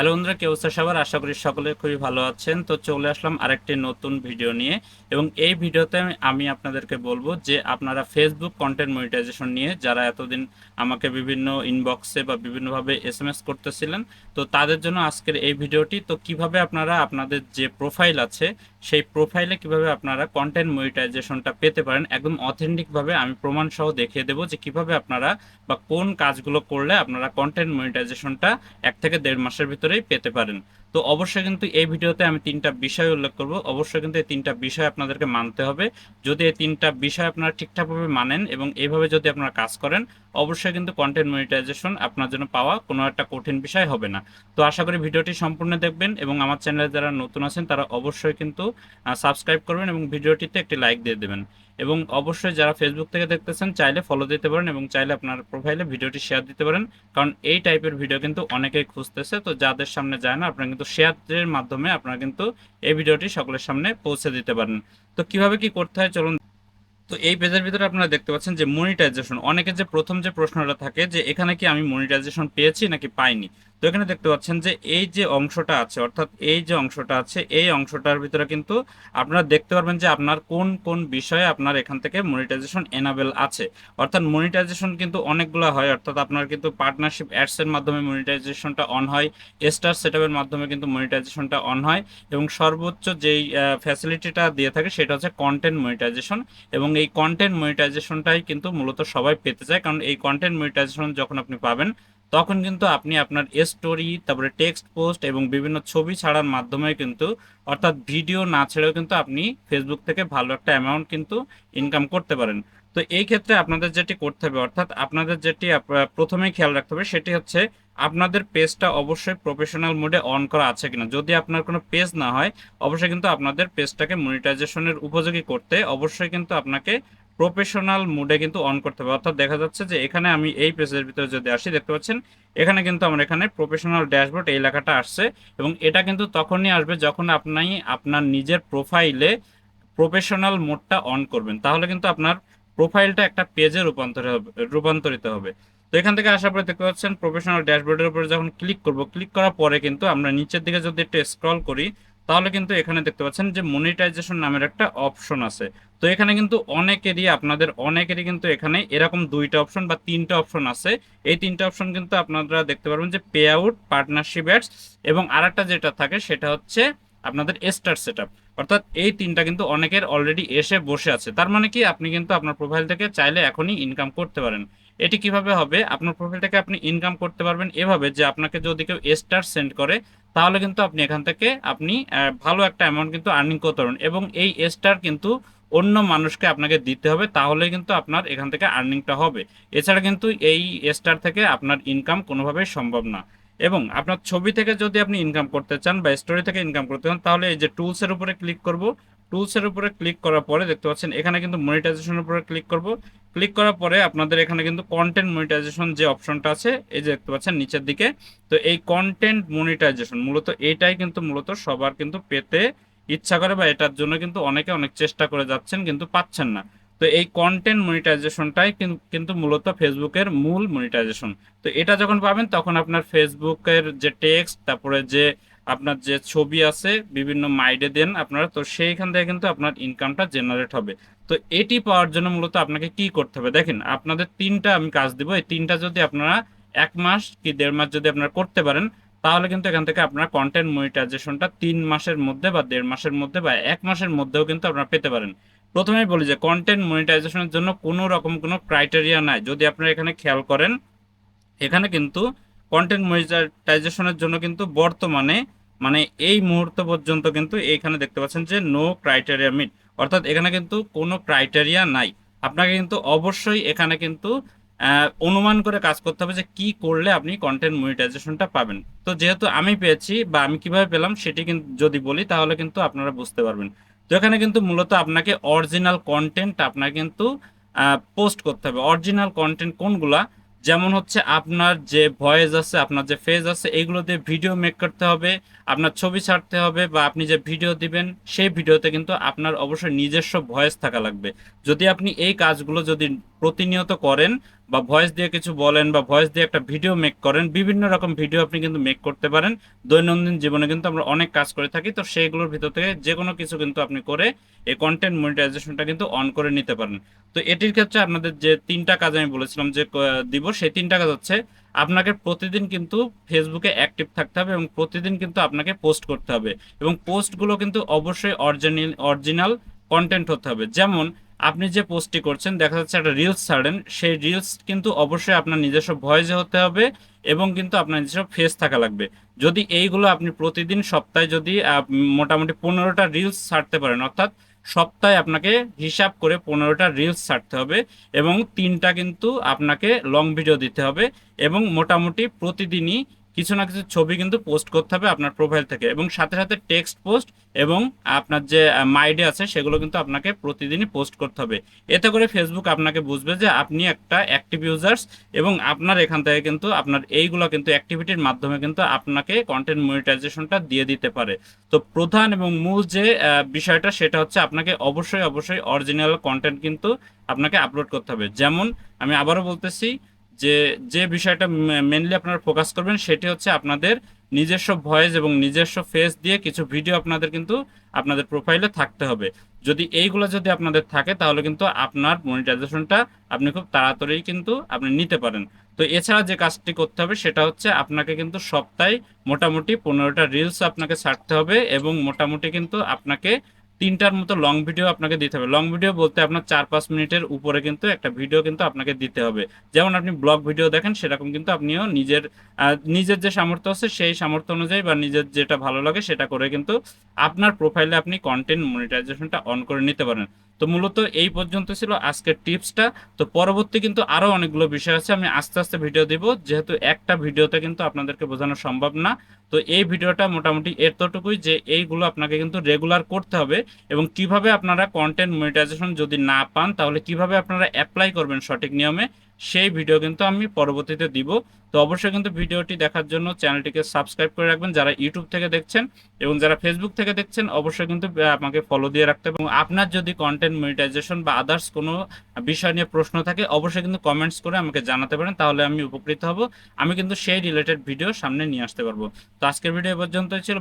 Hello বন্ধুরা, কি অবস্থা সবার? আশা করি সকলে খুবই ভালো আছেন। তো চলে আসলাম আরেকটি নতুন ভিডিও নিয়ে। এবং এই ভিডিওতে আমি- আপনাদেরকে বলব যে আপনারা ফেসবুক কন্টেন্ট মনিটাইজেশন নিয়ে যারা এতদিন আমাকে বিভিন্ন ইনবক্সে বা বিভিন্নভাবে এস এম এস করতেছিলেন, তো তাদের জন্য আজকের এই ভিডিওটি। তো কীভাবে আপনারা আপনাদের যে প্রোফাইল আছে, সেই প্রোফাইলে কীভাবে আপনারা কন্টেন্ট মনিটাইজেশনটা পেতে পারেন, একদম অথেন্টিকভাবে আমি প্রমাণ সহ দেখিয়ে দেবো যে কীভাবে আপনারা বা কোন কাজগুলো করলে আপনারা কন্টেন্ট মনিটাইজেশনটা এক থেকে দেড় মাসের ভিতরেই পেতে পারেন। তো অবশ্যই কিন্তু এই ভিডিওতে আমি তিনটা বিষয় উল্লেখ করব। অবশ্যই কিন্তু এই তিনটা বিষয় আপনাদেরকে মানতে হবে। যদি এই তিনটা বিষয় আপনারা ঠিকঠাকভাবে মানেন এবং এইভাবে যদি আপনারা কাজ করেন, অবশ্যই কিন্তু কন্টেন্ট মনিটাইজেশন আপনার জন্য পাওয়া কোনো একটা কঠিন বিষয় হবে না। তো আশা করি ভিডিওটি সম্পূর্ণ দেখবেন এবং আমার চ্যানেলে যারা নতুন আছেন, তারা অবশ্যই কিন্তু সাবস্ক্রাইব করবেন এবং ভিডিওটিতে একটি লাইক দিয়ে দেবেন। এবং অবশ্যই যারা ফেসবুক থেকে দেখতেছেন, চাইলে ফলো দিতে পারেন এবং চাইলে আপনার প্রোফাইলে ভিডিওটি শেয়ার দিতে পারেন। কারণ এই টাইপের ভিডিও কিন্তু অনেকেই খুঁজতেছে, তো যাদের সামনে যায় না, আপনারা কিন্তু শেয়ারের মাধ্যমে আপনারা কিন্তু এই ভিডিওটি সকলের সামনে পৌঁছে দিতে পারেন। তো কীভাবে কি করতে হয়, চলুন। তো এই পেজের ভিতরে আপনারা দেখতে পাচ্ছেন যে মনিটাইজেশন অনেকের যে প্রথম যে প্রশ্নটা থাকে যে, এখানে কি আমি মনিটাইজেশন পেয়েছি নাকি পাইনি? তো এখানে দেখতে পাচ্ছেন যে এই যে অংশটা আছে, অর্থাৎ এই যে অংশটা আছে, এই অংশটার ভিতরে কিন্তু আপনারা দেখতে পারবেন যে আপনার কোন কোন বিষয়ে আপনার এখান থেকে মনিটাইজেশন এনাবেল আছে। অর্থাৎ মনিটাইজেশন কিন্তু অনেকগুলো হয়, অর্থাৎ আপনার কিন্তু পার্টনারশিপ অ্যাডসের মাধ্যমে মনিটাইজেশনটা অন হয় স্টার সেটআপের মাধ্যমে কিন্তু মনিটাইজেশনটা অন হয়, এবং সর্বোচ্চ যেই ফ্যাসিলিটিটা দিয়ে থাকে সেটা হচ্ছে কন্টেন্ট মনিটাইজেশন এবং এই কন্টেন্ট মনিটাইজেশনটাই কিন্তু মূলত সবাই পেতে চায়, কারণ এই কন্টেন্ট মনিটাইজেশন যখন আপনি পাবেন তখন কিন্তু আপনি আপনার স্টোরি তারপরে টেক্সট পোস্ট এবং বিভিন্ন ছবি ছাড়ার মাধ্যমে কিন্তু, অর্থাৎ ভিডিও না ছেড়েও কিন্তু আপনি ফেসবুক থেকে ভালো একটা অ্যামাউন্ট কিন্তু ইনকাম করতে পারেন। তো এই ক্ষেত্রে আপনাদের যেটি করতে হবে, অর্থাৎ আপনাদের যেটি প্রথমেই খেয়াল রাখতে হবে সেটি হচ্ছে আপনাদের পেজটা অবশ্যই প্রফেশনাল মোডে অন করা আছে কিনা। যদি আপনার কোনো পেজ না হয়, অবশ্যই কিন্তু আপনাদের পেজটাকে মনিটাইজেশনের উপযোগী করতে অবশ্যই কিন্তু আপনাকে প্রফেশনাল মোডে কিন্তু অন করতে হবে। অর্থাৎ দেখা যাচ্ছে যে এখানে আমি এই পেজের ভিতরে যদি আসি, দেখতে পাচ্ছেন, এখানে কিন্তু আমার এখানে প্রফেশনাল ড্যাশবোর্ড এই লেখাটা আসছে এবং এটা কিন্তু তখনই আসবে যখন আপনি আপনার নিজের প্রোফাইলে প্রফেশনাল মোডটা অন করবেন। তাহলে কিন্তু আপনার প্রোফাইলটা একটা পেজে রূপান্তর রূপান্তরিত হবে। তো এখান থেকে আসার পরে দেখতে পাচ্ছেন প্রফেশনাল ড্যাশবোর্ডের উপরে যখন ক্লিক করব ক্লিক করার পরে কিন্তু আমরা নিচের দিকে যদি একটু স্ক্রল করি তাহলে কিন্তু এখানে দেখতে পাচ্ছেন যে মনিটাইজেশন নামের একটা অপশন আছে। তো এখানে কিন্তু অনেকেরই, আপনাদের অনেকেরই কিন্তু এখানে এরকম দুইটা অপশন বা তিনটা অপশন আছে। এই তিনটা অপশন কিন্তু আপনারা দেখতে পারবেন যে পে আউট পার্টনারশিপ অ্যাডস এবং আরেকটা যেটা থাকে সেটা হচ্ছে আপনাদের স্টার সেট অর্থাৎ এই তিনটা কিন্তু অনেকের অলরেডি এসে বসে আছে। তার মানে কি, আপনি কিন্তু আপনার প্রোফাইল থেকে চাইলে এখনই ইনকাম করতে পারেন। এটি কীভাবে হবে? আপনার প্রোফাইল থেকে আপনি ইনকাম করতে পারবেন এভাবে যে আপনাকে যদি কেউ স্টার সেন্ড করে, তাহলে কিন্তু আপনি এখান থেকে আপনি ভালো একটা অ্যামাউন্ট কিন্তু আর্নিং করতে পারবেন এবং এই স্টার কিন্তু অন্য মানুষকে আপনাকে দিতে হবে, তাহলে কিন্তু আপনার এখান থেকে আর্নিংটা হবে। এছাড়া কিন্তু এই স্টার থেকে আপনার ইনকাম কোনোভাবেই সম্ভব না। এবং আপনার ছবি থেকে যদি আপনি ইনকাম করতে চান বা স্টোরি থেকে ইনকাম করতে চান, তাহলে এই যে টুলসের উপরে ক্লিক করব টুলসের উপরে ক্লিক করার পরে দেখতে পাচ্ছেন, এখানে কিন্তু মনিটাইজেশনের উপরে ক্লিক করব। ক্লিক করার পরে আপনাদের এখানে কিন্তু কন্টেন্ট মনিটাইজেশন যে অপশনটা আছে, এই যে দেখতে পাচ্ছেন নিচের দিকে, তো এই কন্টেন্ট মনিটাইজেশন মূলত এটাই কিন্তু মূলত সবার কিন্তু পেতে ইচ্ছা করে বা এটার জন্য কিন্তু অনেকে অনেক চেষ্টা করে যাচ্ছেন কিন্তু পাচ্ছেন না। তো এই কন্টেন্ট মনিটাইজেশনটাই কিন্তু মূলত ফেসবুকের মূল মনিটাইজেশন তো এটা যখন পাবেন তখন আপনার ফেসবুকের যে টেক্সট তারপরে যে আপনার যে ছবি আছে, বিভিন্ন মাইডে দেন আপনারা, তো সেইখান থেকে কিন্তু আপনার ইনকামটা জেনারেট হবে। তো এটি পাওয়ার জন্য মূলত আপনাকে কি করতে হবে? দেখেন, আপনাদের তিনটা আমি কাজ দিব। এই তিনটা যদি আপনারা এক মাস কি দেড় মাস যদি আপনারা করতে পারেন, তাহলে কিন্তু এখান থেকে আপনারা কন্টেন্ট মনিটাইজেশনটা তিন মাসের মধ্যে বা দেড় মাসের মধ্যে বা এক মাসের মধ্যেও কিন্তু আপনারা পেতে পারেন। প্রথমেই বলি যে কন্টেন্ট মনিটাইজেশনের জন্য কোনো রকম কোনো ক্রাইটেরিয়া নাই। যদি আপনারা এখানে খেয়াল করেন, এখানে কিন্তু কন্টেন্ট মনিটাইজেশনের জন্য কিন্তু বর্তমানে মানে এই মুহূর্ত পর্যন্ত কিন্তু এইখানে দেখতে পাচ্ছেন যে নো ক্রাইটেরিয়া মিট অর্থাৎ এখানে কিন্তু কোনো ক্রাইটেরিয়া নাই। আপনাকে কিন্তু অবশ্যই এখানে কিন্তু অনুমান করে কাজ করতে হবে যে কি করলে আপনি কন্টেন্ট মনিটাইজেশনটা পাবেন। তো যেহেতু আমি পেয়েছি বা আমি কীভাবে পেলাম সেটি কিন্তু যদি বলি তাহলে কিন্তু আপনারা বুঝতে পারবেন। তো এখানে কিন্তু মূলত আপনাকে অরিজিনাল কন্টেন্ট আপনাকে কিন্তু পোস্ট করতে হবে। অরিজিনাল কন্টেন্ট কোনগুলা? যেমন হচ্ছে আপনার যে ভয়েস আছে, আপনার যে ফেজ আছে, এগুলো দিয়ে ভিডিও মেক করতে হবে, আপনার ছবি ছাড়তে হবে বা আপনি যে ভিডিও দিবেন, সেই ভিডিওতে কিন্তু আপনার অবশ্যই নিজস্ব ভয়েস থাকা লাগবে। যদি আপনি এই কাজগুলো যদি প্রতিনিয়ত করেন বা ভয়েস দিয়ে কিছু বলেন বা ভয়েস দিয়ে একটা ভিডিও মেক করেন, বিভিন্ন রকম ভিডিও আপনি কিন্তু মেক করতে পারেন। দৈনন্দিন জীবনে কিন্তু আমরা অনেক কাজ করে থাকি, তো সেইগুলোর ভিতর থেকে যে কোনো কিছু কিন্তু আপনি করে এই কন্টেন্ট মনিটাইজেশনটা কিন্তু অন করে নিতে পারেন। তো এটির ক্ষেত্রে আপনাদের যে তিনটা কাজ আমি বলেছিলাম যে দিব, সেই তিনটা কাজ হচ্ছে আপনাকে প্রতিদিন কিন্তু ফেসবুকে অ্যাক্টিভ থাকতে হবে এবং প্রতিদিন কিন্তু আপনাকে পোস্ট করতে হবে এবং পোস্টগুলো কিন্তু অবশ্যই অরিজিনাল অরিজিনাল কন্টেন্ট হতে হবে। যেমন আপনি যে পোস্টটি করছেন, দেখা যাচ্ছে একটা রিলস ছাড়েন, সেই রিলস কিন্তু অবশ্যই আপনার নিজস্ব ভয়েসে হতে হবে এবং কিন্তু আপনার নিজস্ব ফেস থাকা লাগবে। যদি এইগুলো আপনি প্রতিদিন সপ্তাহে যদি মোটামুটি পনেরোটা রিলস ছাড়তে পারেন, অর্থাৎ সপ্তাহে আপনাকে হিসাব করে পনেরোটা রিলস ছাড়তে হবে এবং তিনটা কিন্তু আপনাকে লং ভিডিও দিতে হবে এবং মোটামুটি প্রতিদিনই কিছু না কিছু ছবি কিন্তু পোস্ট করতে হবে আপনার প্রোফাইল থেকে এবং সাথে সাথে টেক্সট পোস্ট এবং আপনার যে মাইডে আছে সেগুলো কিন্তু আপনাকে প্রতিদিনই পোস্ট করতে হবে। এতে করে ফেসবুক আপনাকে বুঝবে যে আপনি একটা অ্যাক্টিভ ইউজার্স এবং আপনার এখান থেকে কিন্তু আপনার এইগুলো কিন্তু অ্যাক্টিভিটির মাধ্যমে কিন্তু আপনাকে কন্টেন্ট মনিটাইজেশনটা দিয়ে দিতে পারে। তো প্রধান এবং মূল যে বিষয়টা সেটা হচ্ছে আপনাকে অবশ্যই অবশ্যই অরিজিনাল কন্টেন্ট কিন্তু আপনাকে আপলোড করতে হবে। যেমন আমি আবারও বলতেছি যে যে বিষয়টা মেনলি আপনারা ফোকাস করবেন সেটি হচ্ছে আপনাদের নিজস্ব ভয়েস এবং নিজস্ব ফেস দিয়ে কিছু ভিডিও আপনাদের কিন্তু আপনাদের প্রোফাইলে থাকতে হবে। যদি এইগুলো যদি আপনাদের থাকে, তাহলে কিন্তু আপনার মনিটাইজেশনটা আপনি খুব তাড়াতাড়ি কিন্তু আপনি নিতে পারেন। তো এছাড়া যে কাজটি করতে হবে, সেটা হচ্ছে আপনাকে কিন্তু সপ্তাহে মোটামুটি পনেরোটা রিলস আপনাকে ছাড়তে হবে এবং মোটামুটি কিন্তু আপনাকে তিনটার মতো লং ভিডিও আপনাকে দিতে হবে। লং ভিডিও বলতে আপনার চার পাঁচ মিনিটের উপরে কিন্তু একটা ভিডিও কিন্তু আপনাকে দিতে হবে। যেমন আপনি ব্লগ ভিডিও দেখেন, সেরকম কিন্তু আপনিও নিজের নিজের যে সামর্থ্য আছে সেই সামর্থ্য অনুযায়ী বা নিজের যেটা ভালো লাগে সেটা করে কিন্তু আপনার প্রোফাইলে আপনি কন্টেন্ট মনিটাইজেশনটা অন করে নিতে পারেন। তো মূলত এই পর্যন্ত ছিল আজকের টিপসটা। তো পরবর্তী কিন্তু আরও অনেকগুলো বিষয় আছে, আমি আস্তে আস্তে ভিডিও দিব। যেহেতু একটা ভিডিওতে কিন্তু আপনাদেরকে বোঝানো সম্ভব না, তো এই ভিডিওটা মোটামুটি এতটুকুই যে এইগুলো আপনাকে কিন্তু রেগুলার করতে হবে এবং কীভাবে আপনারা কন্টেন্ট মনিটাইজেশন যদি না পান, তাহলে কীভাবে আপনারা অ্যাপ্লাই করবেন সঠিক নিয়মে সেই ভিডিও কিন্তু আমি পরবর্তীতে দিব। তো অবশ্যই কিন্তু ভিডিওটি দেখার জন্য চ্যানেলটিকে সাবস্ক্রাইব করে রাখবেন যারা ইউটিউব থেকে দেখছেন এবং যারা ফেসবুক থেকে দেখছেন, অবশ্যই কিন্তু আমাকে ফলো দিয়ে রাখতে এবং আপনার যদি কন্টেন্ট মনিটাইজেশন বা আদার্স কোনো বিষয় নিয়ে প্রশ্ন থাকে, অবশ্যই কিন্তু কমেন্টস করে আমাকে জানাতে পারেন, তাহলে আমি উপকৃত হব। আমি কিন্তু সেই রিলেটেড ভিডিও সামনে নিয়ে আসতে পারব। তো আজকের ভিডিও পর্যন্তই ছিল।